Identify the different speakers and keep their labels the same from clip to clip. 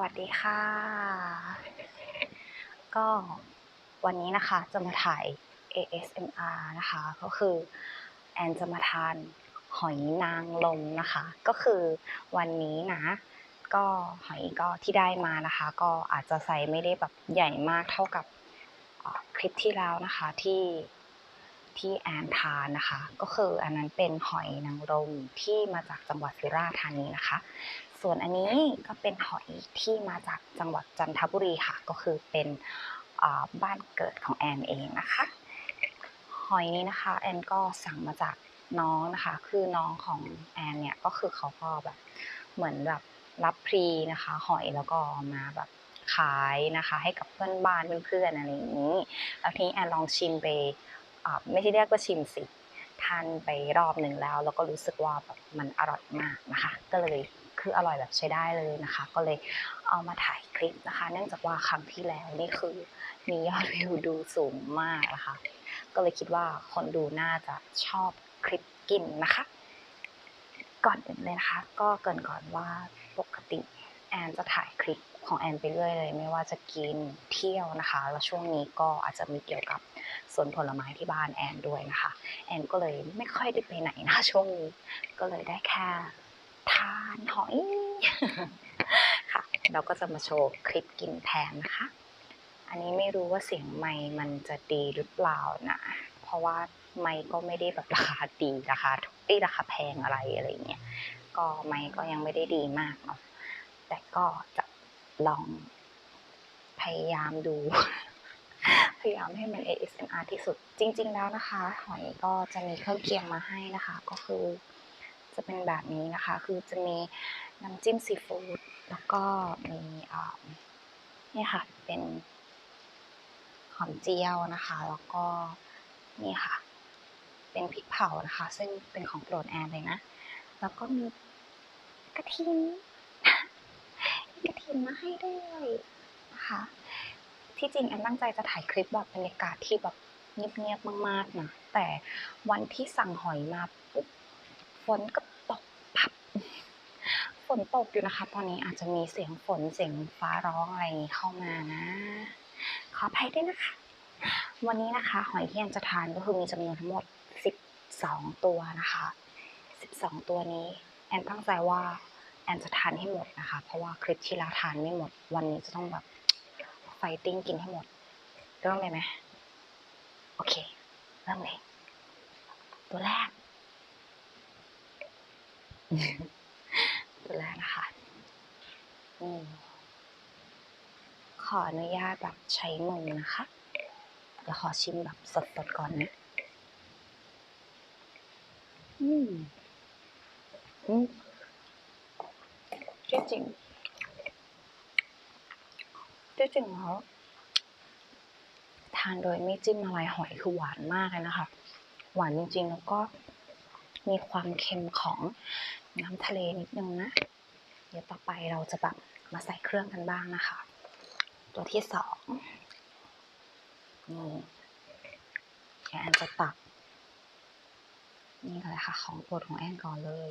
Speaker 1: วัสดีค่ะ ก็วันนี้นะคะจะมาถ่าย ASMR นะคะ ก็คือแอนจะมาทานหอยนางรมนะคะ ก็คือวันนี้นะ ก็หอยก็ที่ได้มานะคะ ก็อาจจะใส่ไม่ได้แบบใหญ่มากเท่ากับคลิปที่แล้วนะคะที่ที่แอนทานนะคะ ก็คืออันนั้นเป็นหอยนางรมที่มาจากจังหวัดสุราษฎร์ธานีนะคะ ส่วนอันนี้ก็เป็นหอยที่มาจากจังหวัดจันทบุรีค่ะ ก็คือเป็นบ้านเกิดของแอนเองนะคะ หอยนี้นะคะแอนก็สั่งมาจากน้องนะคะ คือน้องของแอนเนี่ยก็คือเขาก็แบบเหมือนแบบรับพรีนะคะ หอยแล้วก็มาแบบขายนะคะ ให้กับเพื่อนบ้านเพื่อนๆอะไรอย่างนี้ แล้วทีนี้แอนลองชิมไปไม่ใช่เรียกว่าชิมสิทานไปรอบหนึ่งแล้ว แล้วก็รู้สึกว่าแบบมันอร่อยมากนะคะ ก็เลย คืออร่อยแบบใช้ได้เลยนะคะ ก็เลยเอามาถ่ายคลิปนะคะ เนื่องจากว่าครั้งที่แล้วนี่คือมียอดวิวดูสูงมากนะคะ ก็เลยคิดว่าคนดูน่าจะชอบคลิปกินนะคะ ก่อนอื่นเลยนะคะ ก็เกรินก่อนว่าปกติแอนจะถ่ายคลิปของแอนไปเรื่อยเลย ไม่ว่าจะกินเที่ยวนะคะ แล้วช่วงนี้ก็อาจจะมีเกี่ยวกับสวนผลไม้ที่บ้านแอนด้วยนะคะ แอนก็เลยไม่ค่อยได้ไปไหนนะช่วงนี้ ก็เลยได้แค่ ทานหอยค่ะ เราก็จะมาโชว์คลิปกินแทนนะคะ อันนี้ไม่รู้ว่าเสียงไมค์มันจะดีหรือเปล่านะ เพราะว่าไมค์ก็ไม่ได้แบบราคาดีราคาถูกเอ้ยราคาแพงอะไรอะไรเงี้ย ก็ไมค์ก็ยังไม่ได้ดีมากเนาะ แต่ก็จะลองพยายามดูพยายามให้มัน ASMR ที่สุดจริง ๆ แล้วนะคะ หอยก็จะมีเครื่องเคียงมาให้นะคะ ก็คือ จะเป็นแบบนี้นะคะ คือจะมีน้ำจิ้มซีฟู้ดแล้วก็มีนี่ค่ะเป็นหอมเจียวนะคะ แล้วก็นี่ค่ะ เป็นพริกเผานะคะ ซึ่งเป็นของโปรดแอนเลยนะ แล้วก็มีกระเทียมกระเทียมมาให้ด้วยนะคะที่จริงแอนตั้งใจจะถ่ายคลิปแบบบรรยากาศที่แบบเงียบๆมากๆนะแต่วันที่สั่งหอยมาปุ๊บฝนก็ นตกอยู่นะคะ ตอนนี้อาจจะมีเสียงฝนเสียงฟ้าร้องอะไรเข้ามานะ ขออภัยด้วยนะคะ วันนี้นะคะ หอยที่แอนจะทานก็คือมีจำนวนทั้งหมด 12 ตัวนะคะ 12 ตัวนี้ แอนตั้งใจว่าแอนจะทานให้หมดนะคะ เพราะว่าคลิปที่แล้วทานไม่หมด วันนี้จะต้องแบบไฟติ้งกินให้หมดเริ่มเลยไหมโอเค เริ่มเลย ตัวแรก ตัวแรกนะคะอืมขออนุญาตแบบใช้มือนะคะ เดี๋ยวขอชิมแบบสดๆก่อนนะ อืม อืมที่จริงที่จริงแล้วทานโดยไม่จิ้มอะไรหอยคือหวานมากเลยนะคะ หวานจริงๆ แล้วก็มีความเค็มของ น้ำทะเลนิดนึงนะ เดี๋ยวต่อไปเราจะแบบมาใส่เครื่องกันบ้างนะคะ ตัวที่สองนี่แอนจะตัก นี่เลยค่ะ ของโปรดของแอนก่อนเลย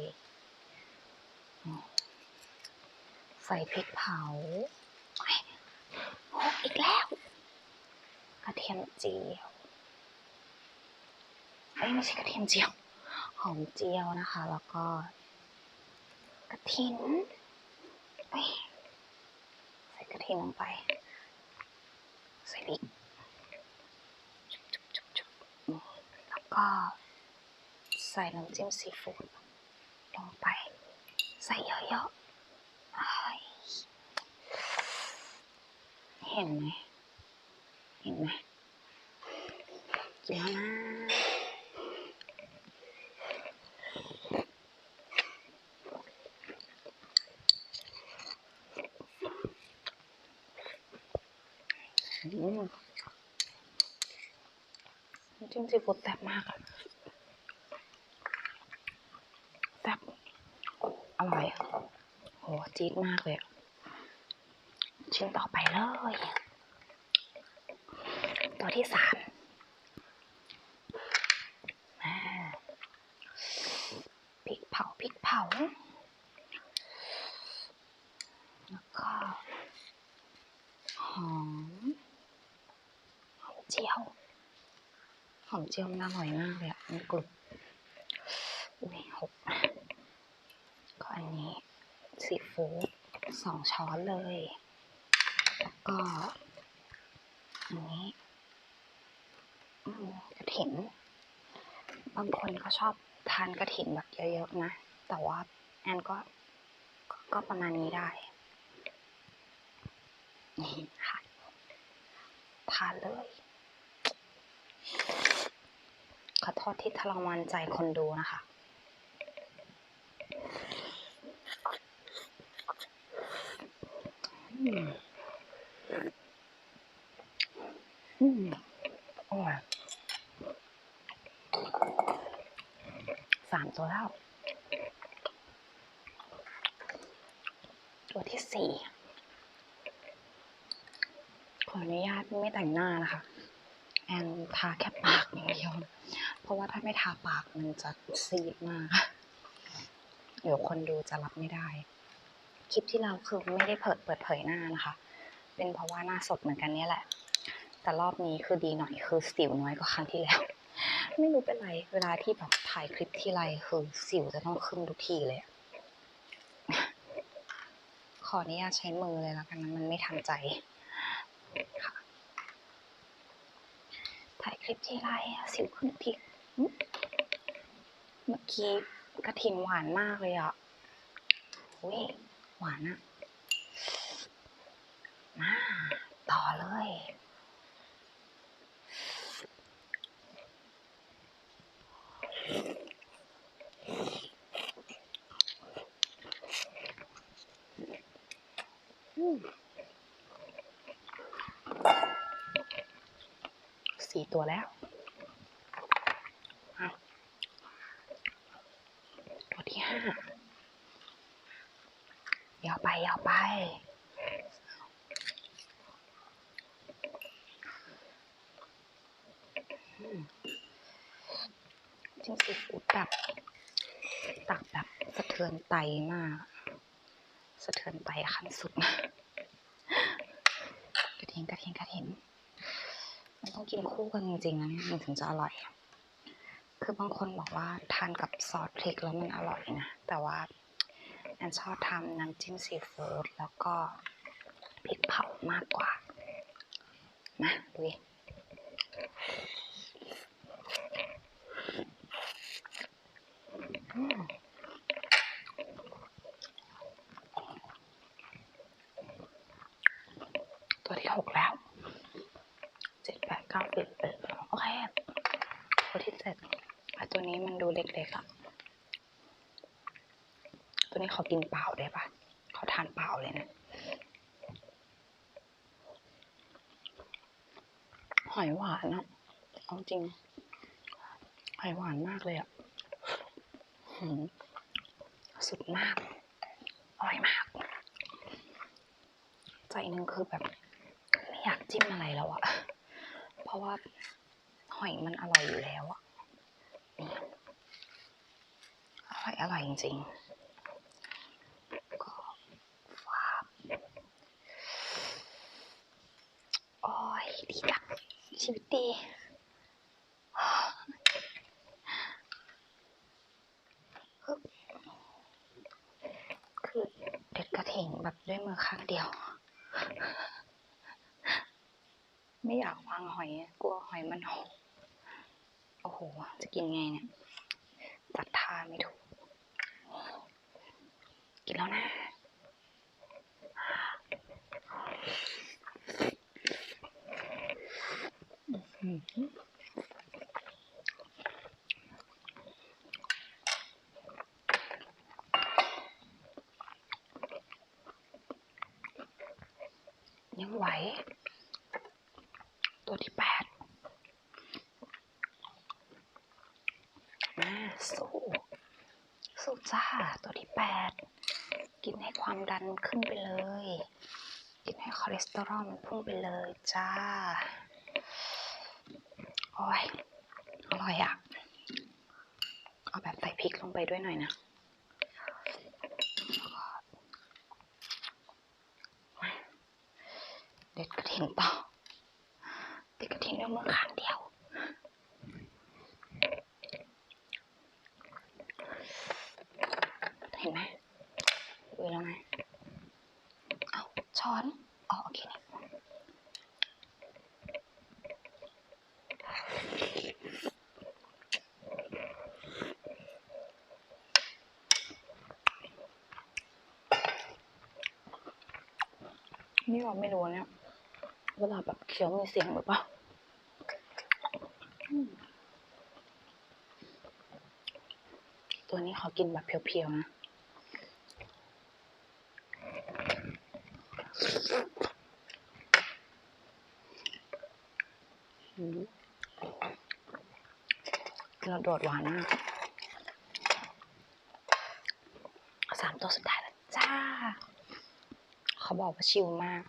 Speaker 1: ใส่พริกเผาโอ้ยหกอีกแล้ว กระเทียมเจียวเอ้ไม่ใช่กระเทียมเจียว หอมเจียวนะคะ แล้วก็ ระเทียมเอ้ยใส่กระเทียมลงไป ใส่พริกจุ๊บจุ๊บจุ๊บจุ๊บแล้วก็ใส่น้ำจิ้มซีฟู้ดลงไป ใส่เยอะๆเฮ้ยเห็นไหมเห็นไหมกินแล้วนะ อืมน้ำจิ้มซีฟู้ดแซ่บมากอะแซ่บอร่อยโหจี๊ดมากเลยชิ้นต่อไปเลย ตัวที่สามพริกเผาพริกเผา แล้วก็ หอม หอมเจียว หอ มเจียวมันอร่อยมากเลยอะมันกรุบอุ้ยหกก็อันนี้ซีฟู้ดสองช้อนเลย แล้วก็ อันนี้กระถิ่นบางคนเขาชอบทานกระถิ่นแบบเยอะๆนะ แต่ว่าแอนก็ก็ก็ประมาณนี้ได้นี่ค่ะทานเลย ขอโทษที่ทรมานใจคนดูนะคะ อืม อืมอร่อยสามตัวแล้ว ตัวที่สี่ขออนุญาตไม่แต่งหน้านะคะ ทาแค่ปากอย่างเดียว เพราะว่าถ้าไม่ทาปากมันจะซีดมาก เดี๋ยวคนดูจะรับไม่ได้ คลิปที่เราคือไม่ได้เปิดเปิดเผยหน้านะคะ เป็นเพราะว่าหน้าสดเหมือนกันเนี่ยแหละ แต่รอบนี้คือดีหน่อยคือสิวน้อยกว่าครั้งที่แล้ว ไม่รู้เป็นไร เวลาที่แบบถ่ายคลิปที่ไรคือสิวจะต้องขึ้นทุกทีเลยอะขออนุญาตใช้มือเลยแล้วกันนะมันไม่ทันใจค่ะ คลิปที่ไรอะสิวขึ้นทุกทีเมื่อกี้กระถินหวานมากเลยอะอุ้ยหวานอะมาต่อเลยอืม สี่ตัวแล้วอะตัวที่ห้ายาวไปยาวไปอืมจริงซีฟู้ดแบบตักแบบสะเทือนไตมาก สะเทือนไตขั้นสุดกระเทียมกระเทียมกระเทียมมัน ต้องกินคู่กันจริงๆนะมันถึงจะอร่อย คือบางคนบอกว่าทานกับซอสพริกแล้วมันอร่อยนะ แต่ว่าแอนชอบทำน้ำจิ้มซีฟู้ดแล้วก็พริกเผามากกว่ามาดูดิตัวที่หกแล้ว เก้าสิบเอ็ดโอเคตัวที่เจ็ดตัวนี้มันดูเล็กๆอะตัวนี้ขอกินเปล่าได้ปะขอทานเปล่าเลยนะหอยหวานอะเอาจริงหอยหวานมากเลยอะหืมสุดมาก อร่อยมาก ใจหนึ่งคือแบบ ไม่อยากจิ้มอะไรแล้วอะ ราะว่าหอยมันอร่อยอยู่แล้วอะอร่อยอร่อยจริงๆก็ว้าบโอ้ยดีจังชีวิตดีคือคือเด็ดกระเถงแบบด้วยมือข้างเดียว ไม่อยากวางหอยกลัวหอยมันหกโอ้โห จะกินไงเนี่ย จัดท่าไม่ถูก กินแล้วนะ ยังไหวที่แปดมาสู้ สู้จ้า ตัวที่แปด กินให้ ความดันขึ้นไปเลยกินให้คอเลสเตอรอลมันพุ่งไปเลยจ้า โอ้ย อร่อยอะเอาแบบใส่พริกลงไปด้วยหน่อยนะเด็ดกระเทีถินต่อติดกระถินด้วยมือข้างเดียวเห็นไหม ดูแล้วไหมเอาช้อน อ๋อโอเคนี่นี่เราไม่รู้เนี่ย เวลาแบบเคี้ยวมีเสียงหรือเปล่าตัวนี้ขอกินแบบเพียวๆนะ อืมกระโดดหวานมากสามตัวสุดท้ายแล้วจ้า เขาบอกว่าชิลมาก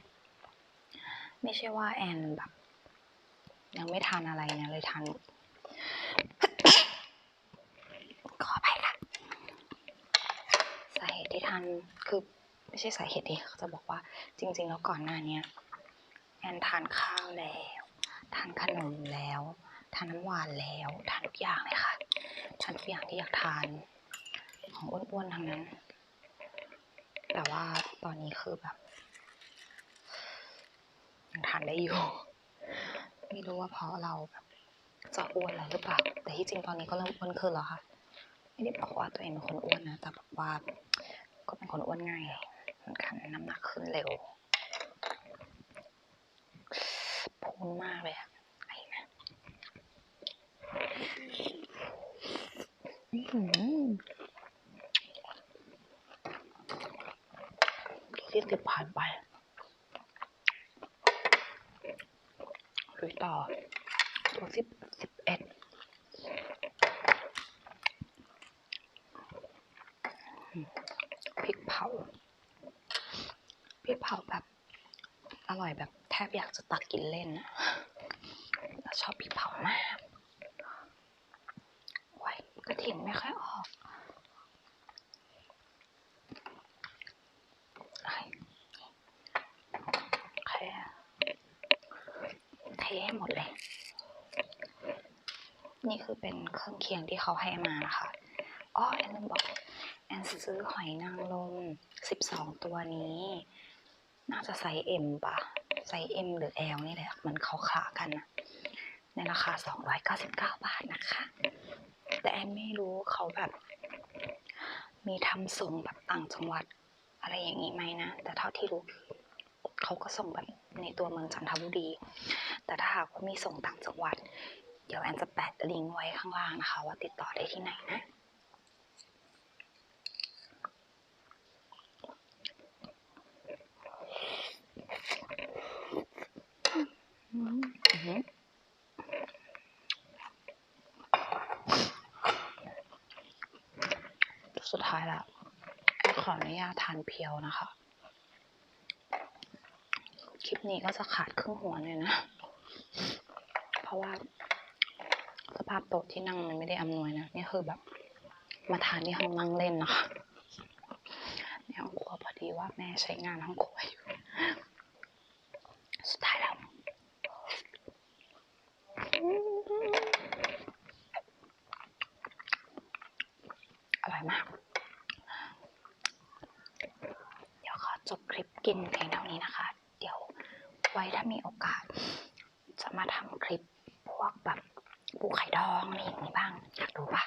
Speaker 1: ไม่ใช่ว่าแอนแบบ ยังไม่ทานอะไรเนะเลยทานขออภัยค่ะสาเหตุที่ทานคือ ไม่ใช่สาเหตุที่เขาจะบอกว่าจริง ๆ แล้วก่อนหน้านี้แอนทานข้าวแล้วทานขนมแล้วทานน้ำหวานแล้วทานทุกอย่างเลยค่ะทานทุกอย่างที่อยากทาน ของอ้วนๆทั้งนั้น แต่ว่าตอนนี้คือแบบยังทานได้อยู่ ไม่รู้ว่าเพราะเราแบบจะอ้วนหรือเปล่า แต่ที่จริงตอนนี้ก็เริ่มอ้วนขึ้นแล้วค่ะ ไม่ได้บอกว่าตัวเองเป็นคนอ้วนนะ แต่แบบว่าก็เป็นคนอ้วนง่าย เหมือนกันน้ำหนักขึ้นเร็วพูนมากเลยอะไอ้นะอื้อหือที่สิบผ่านไปลุยต่อตัวสิบสิบเอ็ด พริกเผา พริกเผาแบบ อ ร่อยแบบแทบอยากจะตักกินเล่นนะชอบพริกเผามากไว้กระถิ่นไม่ค่อยออกไอ้แค่เทให้หมดเลย นี่คือเป็นเครื่องเคียงที่เขาให้มานะคะอ๋อแอนลืมบอก แอนซื้อหอยนางรม12 ตัวนี้ น่าจะไซส์ M ปะ ส์ M หรือ L นี่แหละ มันเขาคละกันนะในราคา 299 บาทนะคะ แต่แอนไม่รู้เขาแบบ มีทำส่งแบบต่างจังหวัดอะไรอย่างนี้ไหมนะ แต่เท่าที่รู้เขาก็ส่งแบบในตัวเมืองจันทบุรี แต่ถ้าหากว่ามีส่งต่างจังหวัด เดี๋ยวแอนจะแปะลิงก์ไว้ข้างล่างนะคะ ว่าติดต่อได้ที่ไหนนะ อืมอื้อหือ สุดท้ายละขออนุญาตทานเพียวนะคะ คลิปนี้ก็จะขาดครึ่งหัวเลยนะ เพราะว่าสภาพโต๊ะที่นั่งมันไม่ได้อำนวยนะ นี่คือแบบ มาทานที่ห้องนั่งเล่นนะคะในห้องครัวพอดีว่าแม่ใช้งานห้องครัวอยู่ สุดท้ายแล้ว อร่อยมาก เดี๋ยวขอจ บคลิปกินเพียงเท่านี้นะคะ เดี๋ยวไว้ถ้ามีโอกาส จะมาทำคลิปพวกแบบปูไข่ดองอะไรอย่างนี้บ้างอยากดูปะ